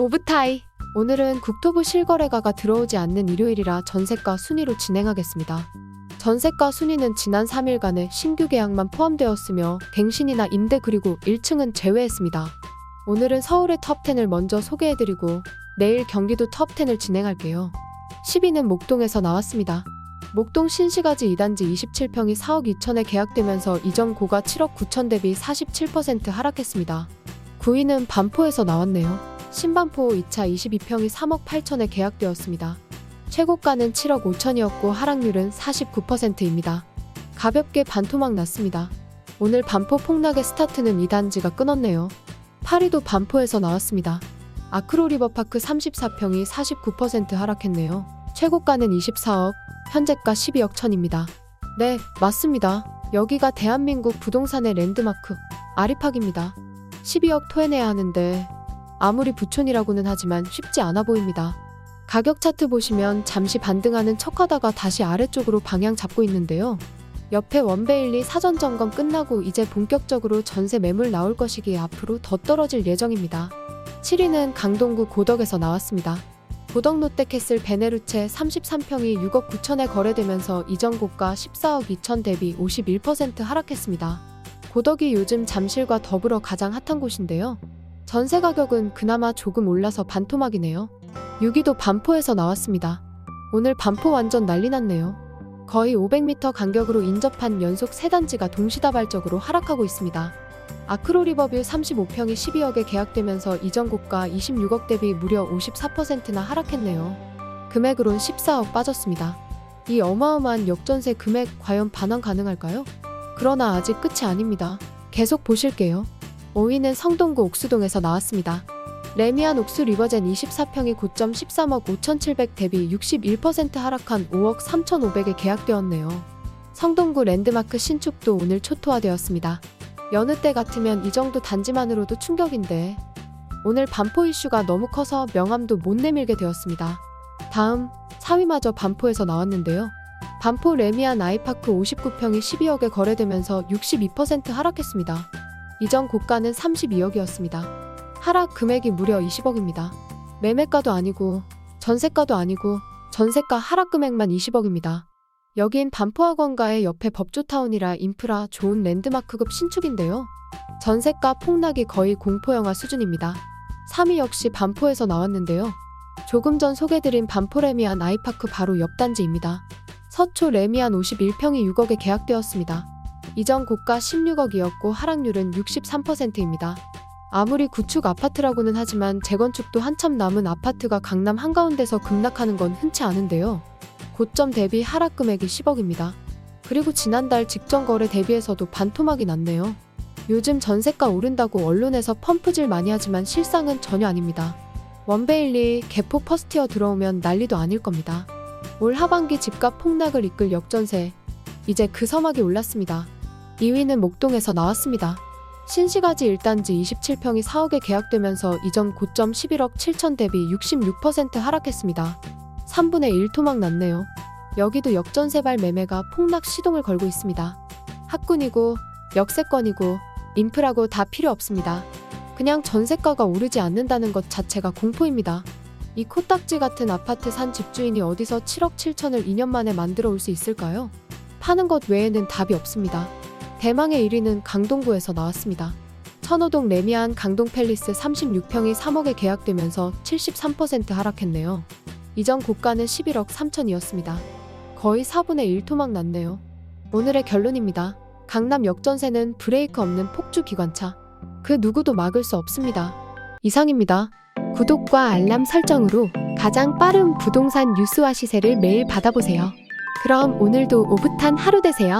오브타이. 오늘은 국토부 실거래가가 들어오지 않는 일요일이라 전세가 순위로 진행하겠습니다. 전세가 순위는 지난 3일간의 신규 계약만 포함되었으며 갱신이나 임대 그리고 1층은 제외했습니다. 오늘은 서울의 톱10을 먼저 소개해드리고 내일 경기도 톱10을 진행할게요. 10위는 목동에서 나왔습니다. 목동 신시가지 2단지 27평이 4억 2천에 계약되면서 이전 고가 7억 9천 대비 47% 하락했습니다. 9위는 반포에서 나왔네요. 신반포 2차 22평이 3억 8천에 계약되었습니다. 최고가는 7억 5천이었고 하락률은 49%입니다. 가볍게 반토막 났습니다. 오늘 반포 폭락의 스타트는 2단지가 끊었네요. 8위도 반포에서 나왔습니다. 아크로 리버파크 34평이 49% 하락했네요. 최고가는 24억, 현재가 12억 천입니다. 네, 맞습니다. 여기가 대한민국 부동산의 랜드마크, 아리팍입니다. 12억 토해내야 하는데 아무리 부촌이라고는 하지만 쉽지 않아 보입니다. 가격 차트 보시면 잠시 반등하는 척하다가 다시 아래쪽으로 방향 잡고 있는데요. 옆에 원베일리 사전 점검 끝나고 이제 본격적으로 전세 매물 나올 것이기에 앞으로 더 떨어질 예정입니다. 7위는 강동구 고덕에서 나왔습니다. 고덕 롯데캐슬 베네루체 33평이 6억 9천에 거래되면서 이전 고가 14억 2천 대비 51% 하락했습니다. 고덕이 요즘 잠실과 더불어 가장 핫한 곳인데요. 전세 가격은 그나마 조금 올라서 반토막이네요. 6위도 반포에서 나왔습니다. 오늘 반포 완전 난리 났네요. 거의 500m 간격으로 인접한 연속 3단지가 동시다발적으로 하락하고 있습니다. 아크로 리버뷰 35평이 12억에 계약되면서 이전 고가 26억 대비 무려 54%나 하락했네요. 금액으론 14억 빠졌습니다. 이 어마어마한 역전세 금액 과연 반환 가능할까요? 그러나 아직 끝이 아닙니다. 계속 보실게요. 5위는 성동구 옥수동에서 나왔습니다. 레미안 옥수 리버젠 24평이 고점 13억 5,700 대비 61% 하락한 5억 3,500에 계약되었네요. 성동구 랜드마크 신축도 오늘 초토화되었습니다. 여느 때 같으면 이 정도 단지만으로도 충격인데 오늘 반포 이슈가 너무 커서 명함도 못 내밀게 되었습니다. 다음 4위마저 반포에서 나왔는데요. 반포 레미안 아이파크 59평이 12억에 거래되면서 62% 하락했습니다. 이전 고가는 32억이었습니다. 하락 금액이 무려 20억입니다. 매매가도 아니고 전세가도 아니고 전세가 하락 금액만 20억입니다. 여긴 반포학원가의 옆에 법조타운이라 인프라 좋은 랜드마크급 신축인데요. 전세가 폭락이 거의 공포영화 수준입니다. 3위 역시 반포에서 나왔는데요. 조금 전 소개드린 반포 레미안 아이파크 바로 옆 단지입니다. 서초 레미안 51평이 6억에 계약되었습니다. 이전 고가 16억이었고 하락률은 63%입니다. 아무리 구축 아파트라고는 하지만 재건축도 한참 남은 아파트가 강남 한가운데서 급락하는 건 흔치 않은데요. 고점 대비 하락 금액이 10억입니다. 그리고 지난달 직전 거래 대비해서도 반토막이 났네요. 요즘 전세가 오른다고 언론에서 펌프질 많이 하지만 실상은 전혀 아닙니다. 원베일리 개포 퍼스티어 들어오면 난리도 아닐 겁니다. 올 하반기 집값 폭락을 이끌 역전세. 이제 그 서막이 올랐습니다. 2위는 목동에서 나왔습니다. 신시가지 1단지 27평이 4억에 계약되면서 이전 고점 11억 7천 대비 66% 하락했습니다. 3분의 1 토막 났네요. 여기도 역전세발 매매가 폭락 시동을 걸고 있습니다. 학군이고 역세권이고 인프라고 다 필요 없습니다. 그냥 전세가가 오르지 않는다는 것 자체가 공포입니다. 이 코딱지 같은 아파트 산 집주인이 어디서 7억 7천을 2년 만에 만들어 올 수 있을까요? 파는 것 외에는 답이 없습니다. 대망의 1위는 강동구에서 나왔습니다. 천호동 레미안 강동 팰리스 36평이 3억에 계약되면서 73% 하락했네요. 이전 고가는 11억 3천이었습니다. 거의 4분의 1 토막 났네요. 오늘의 결론입니다. 강남 역전세는 브레이크 없는 폭주 기관차. 그 누구도 막을 수 없습니다. 이상입니다. 구독과 알람 설정으로 가장 빠른 부동산 뉴스와 시세를 매일 받아보세요. 그럼 오늘도 오붓한 하루 되세요.